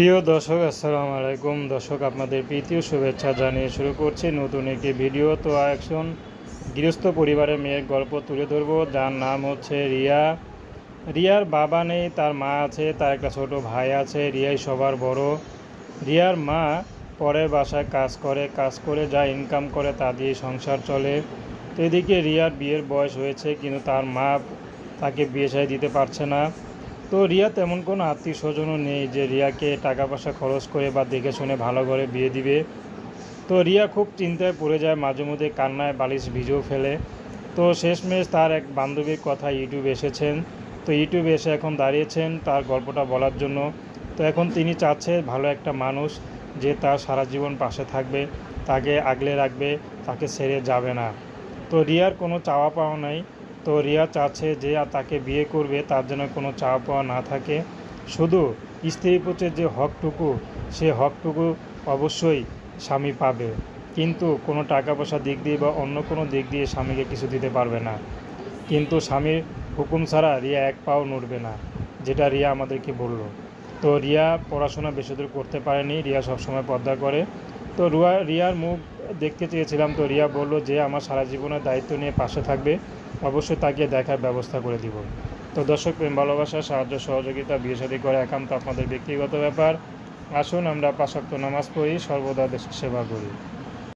প্রিয় দর্শক, আসসালামু আলাইকুম। দর্শক, আপনাদের প্রীতীয় শুভেচ্ছা জানিয়ে শুরু করছি নতুন একটি ভিডিও। তো একজন গৃহস্থ পরিবারের মেয়ের গল্প তুলে ধরবো। যার নাম হচ্ছে রিয়া। রিয়ার বাবা নেই, তার মা আছে, তার একটা ছোট ভাই আছে, রিয়াই সবার বড়। রিয়ার মা পরের বাসায় কাজ করে কাজ করে যা ইনকাম করে তা দিয়ে সংসার চলে। তো এদিকে রিয়ার বিয়ের বয়স হয়েছে, কিন্তু তার মা তাকে বিয়ে সাই দিতে পারছে না। তো রিয়া, তেমন কোনো আত্মীয় স্বজনও নেই যে রিয়াকে টাকা পয়সা খরচ করে বা দেখে শুনে ভালো করে বিয়ে দিবে। তো রিয়া খুব চিন্তায় পড়ে যায়, মাঝে মধ্যে কান্নায় বালিশ ভিজেও ফেলে। তো শেষমেশ তার এক বান্ধবীর কথা ইউটিউবে এসেছেন। তো ইউটিউবে এসে এখন দাঁড়িয়েছেন তার গল্পটা বলার জন্য। তো এখন তিনি চাচ্ছে ভালো একটা মানুষ যে তার সারা জীবন পাশে থাকবে, তাকে আগলে রাখবে, তাকে ছেড়ে যাবে না। তো রিয়ার কোনো চাওয়া পাওয়া নাই। তো রিয়া চাচ্ছে যে তাকে বিয়ে করবে, তার জন্য কোনো পাওয়া না থাকে। শুধু স্ত্রী পুত্রের যে হকটুকু, সে হকটুকু অবশ্যই স্বামী পাবে। কিন্তু কোনো টাকা পয়সা দিক দিয়ে বা অন্য কোনো দিক দিয়ে স্বামীকে কিছু দিতে পারবে না। কিন্তু স্বামীর হুকুম ছাড়া রিয়া এক পাও নড়বে না, যেটা রিয়া আমাদেরকে বলল। তো রিয়া পড়াশোনা বেশি দূর করতে পারেনি। রিয়া সবসময় পর্দা করে। তো রুয়া, রিয়ার মুখ দেখতে চেয়েছিলাম তো রিয়া বলল যে আমার সারা জীবনের দায়িত্ব নিয়ে পাশে থাকবে, অবশ্যই তাকে দেখার ব্যবস্থা করে দিব। তো দর্শক প্রেম, ভালোবাসা, সাহায্য, সহযোগিতা, বিয়ে সাদী করে একান্ত আপনাদের ব্যক্তিগত ব্যাপার। আসুন আমরা পাশাক্ত নামাজ পড়ি, সর্বদা দেশের সেবা করি।